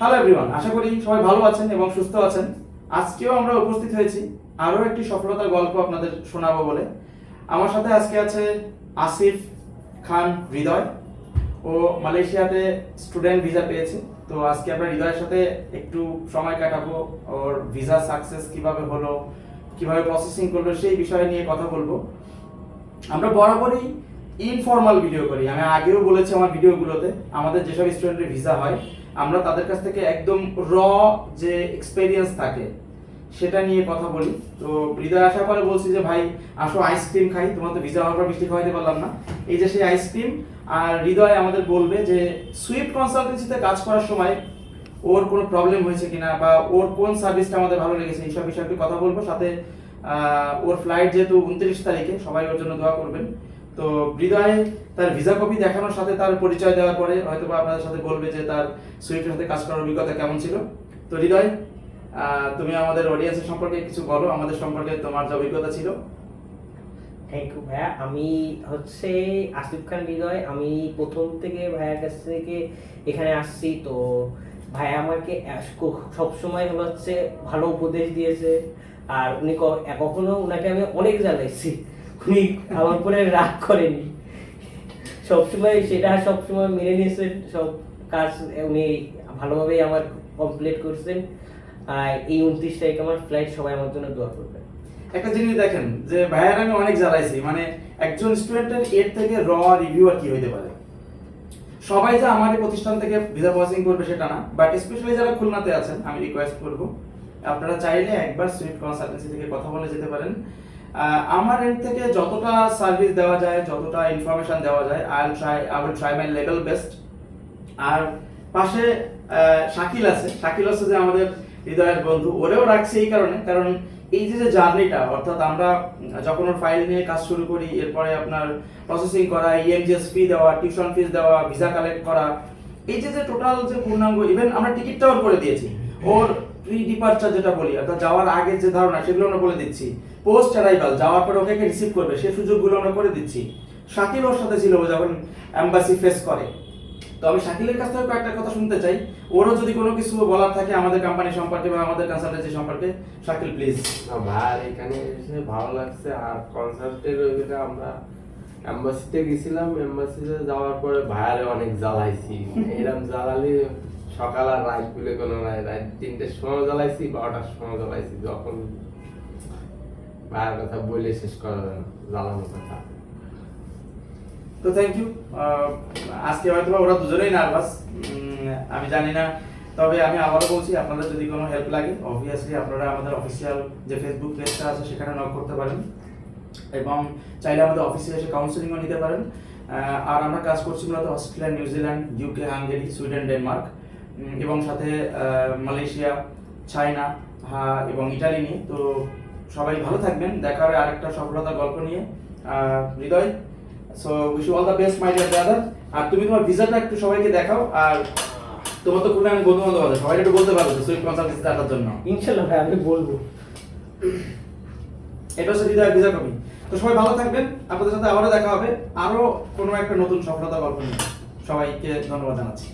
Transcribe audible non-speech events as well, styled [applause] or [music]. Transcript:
Hello everyone আশা করি সবাই ভালো আছেন এবং সুস্থ আছেন। আজকেও আমরা উপস্থিত হয়েছি আরও একটি সফলতার গল্প আপনাদের শোনাবো বলে। আমার সাথে আজকে আছে আসিফ খান হৃদয়। ও মালয়েশিয়াতে স্টুডেন্ট ভিসা পেয়েছে। তো আজকে আমরা হৃদয়ের সাথে একটু সময় কাটাবো, ওর ভিসা সাকসেস কীভাবে হলো, কীভাবে প্রসেসিং করল সেই বিষয় নিয়ে কথা বলব। আমরা বরাবরই ইনফর্মাল ভিডিও করি। আমি আগেও বলেছি আমার ভিডিওগুলোতে আমাদের যেসব স্টুডেন্টের ভিসা হয়, আমরা তাদের কাছ থেকে একদম র যে এক্সপেরিয়েন্স থাকে, সেটা নিয়ে কথা বলি। তো হৃদয় আসার পরে বলছি যে, ভাই, আসো আইসক্রিম খাই। তোমার তো ভিসা হওয়ার পর মিষ্টি খাওয়াইতে পারলাম না। এই যে সেই আইসক্রিম আর হৃদয় আমাদের বলবে যে সুইফট কনসালটেন্সিতে কাজ করার সময় ওর কোনো প্রবলেম হয়েছে কিনা বা ওর কোন সার্ভিসটা আমাদের ভালো লেগেছে? এইসব বিষয়ে কথা বলব। সাথে ওর ফ্লাইট যেহেতু উনত্রিশ তারিখে, সবাই ওর জন্য দোয়া করবেন। তো হৃদয় তার ভিসা কপি দেখানোর সাথে তার পরিচয় দেওয়ার পরে হয়তো আপনাদের সাথে বলবে যে তার সুইফটের সাথে কাজ করার অভিজ্ঞতা কেমন ছিল। তো হৃদয় তুমি আমাদের অডিয়েন্সের সম্পর্কে কিছু বলো, আমাদের সম্পর্কে তোমার যে অভিজ্ঞতা ছিল। থ্যাংক ইউ ভাইয়া। আমি হচ্ছে আসিফ খান হৃদয়, আমি প্রথম থেকে ভাইয়ার কাছ থেকে এখানে আসছি। তো ভাইয়া আমাকে সব সময় হচ্ছে ভালো উপদেশ দিয়েছে। আর উনি কখনো উনাকে আমি অনেক জ্বালাইছি। উনি আমার উপরে রাগ করেনি। সবসময় সেটা সবসময় মেনে নিয়েছেন, সব কাজ উনি ভালোভাবেই আমার কমপ্লিট করছেন। আর এই উনত্রিশ তারিখে আমার ফ্লাইট সবাই আমার জন্য দোয়া করবেন। একটা জিনিস দেখেন, যে ভাইয়ার আমি অনেক জ্বালাইছি মানে একজন স্টুডেন্টের এর থেকে র রিভিউ আর কি হইতে পারে? সবাই যে আমার প্রতিষ্ঠান থেকে ভিসা প্রসেসিং করবে সেটা না বাট স্পেশালি যারা খুলনাতে আছেন, আমি রিকোয়েস্ট করব, আপনারা চাইলে একবার সুইফট কনসালটেন্সি থেকে কথা বলে যেতে পারেন। আমার এন্ড থেকে যতটা সার্ভিস দেওয়া যায়, যতটা ইনফরমেশন দেওয়া যায় I will try I will try my level best আর পাশে শাকিল আছে। শাকিল হচ্ছে যে আমাদের হৃদয়ের বন্ধু। ওরেও রাখছি এই কারণে। কারণ এই যে যে জার্নিটা, অর্থাৎ আমরা যখন ওর ফাইল নিয়ে কাজ শুরু করি, এরপরে আপনার প্রসেসিং করা E ইএমজিএস ফি দেওয়া টিউশন ফিস দেওয়া ভিসা কালেক্ট করা, এই যে যে টোটাল যে পূর্ণাঙ্গ ইভেন আমরা টিকিটটা ওর করে দিয়েছি। ওর প্রি ডিপার্চার যেটা বলি অর্থাৎ যাওয়ার আগে যে ধারণা সেগুলো আমরা বলে দিচ্ছি। পোস্ট অ্যারাইভাল যাওয়ার পরে ওকে রিসিভ করবে সেই সুযোগগুলো আমরা করে দিচ্ছি। শাকিল ওর সাথে ছিল ও যখন এম্বাসি ফেস করে। তো আমি শাকিলের কাছ থেকে কয়েকটা কথা শুনতে চাই। ওরও যদি কোনো কিছু বলার থাকে আমাদের কোম্পানি সম্পর্কে বা আমাদের কনসালটেন্সি সম্পর্কে শাকিল প্লিজ ভাইয়ার এখানে এসে ভালো লাগছে। আর কনসার্টের ওইটা আমরা এম্বাসিতে গেছিলাম। এম্বাসিতে যাওয়ার পরে ভাইয়ারে অনেক জ্বালাইছি। [laughs] এরকম জ্বালালি সকাল আর রাত বলে কোনো নাই। রাত তিনটের সময় জ্বালাইছি, বারোটার সময় জ্বালাইছি। যখন ভাইয়ার কথা বলে শেষ করা যাবে না কথা। তো থ্যাংক ইউ আজকে হয়তো ওরা দুজনেই নার্ভাস আমি জানি না। তবে আমি আবারও বলছি, আপনাদের যদি কোনো হেল্প লাগে অবভিয়াসলি আপনারা আমাদের অফিসিয়াল যে ফেসবুক পেজটা আছে, সেখানে নক করতে পারেন। এবং চাইলে আমাদের অফিসে এসে কাউন্সিলিংও নিতে পারেন। আর আমরা কাজ করছি মূলত Australia New Zealand UK Hungary Sweden Denmark এবং সাথে মালয়েশিয়া চায়না এবং ইটালি নিয়ে। তো সবাই ভালো থাকবেন। দেখা হবে আরেকটা সফলতার গল্প নিয়ে। Hriday so wish all the best my dear brother আর তুমি তোমার ভিসাটা একটু সবাইকে দেখাও। আর তোমার তো খুলে আমি বন্ধু বান্ধব আছে। সবাই একটু বলতে পারো সুইফট কনসালটেন্সি আসার জন্য। ইনশাল্লাহ ভাই আমি বলব। এটা হচ্ছে হৃদয় ভিসা কপি তো সবাই ভালো থাকবেন। আপনাদের সাথে আবারও দেখা হবে। আরও কোনো একটা নতুন সফলতা গল্প নিয়ে। সবাইকে ধন্যবাদ জানাচ্ছি।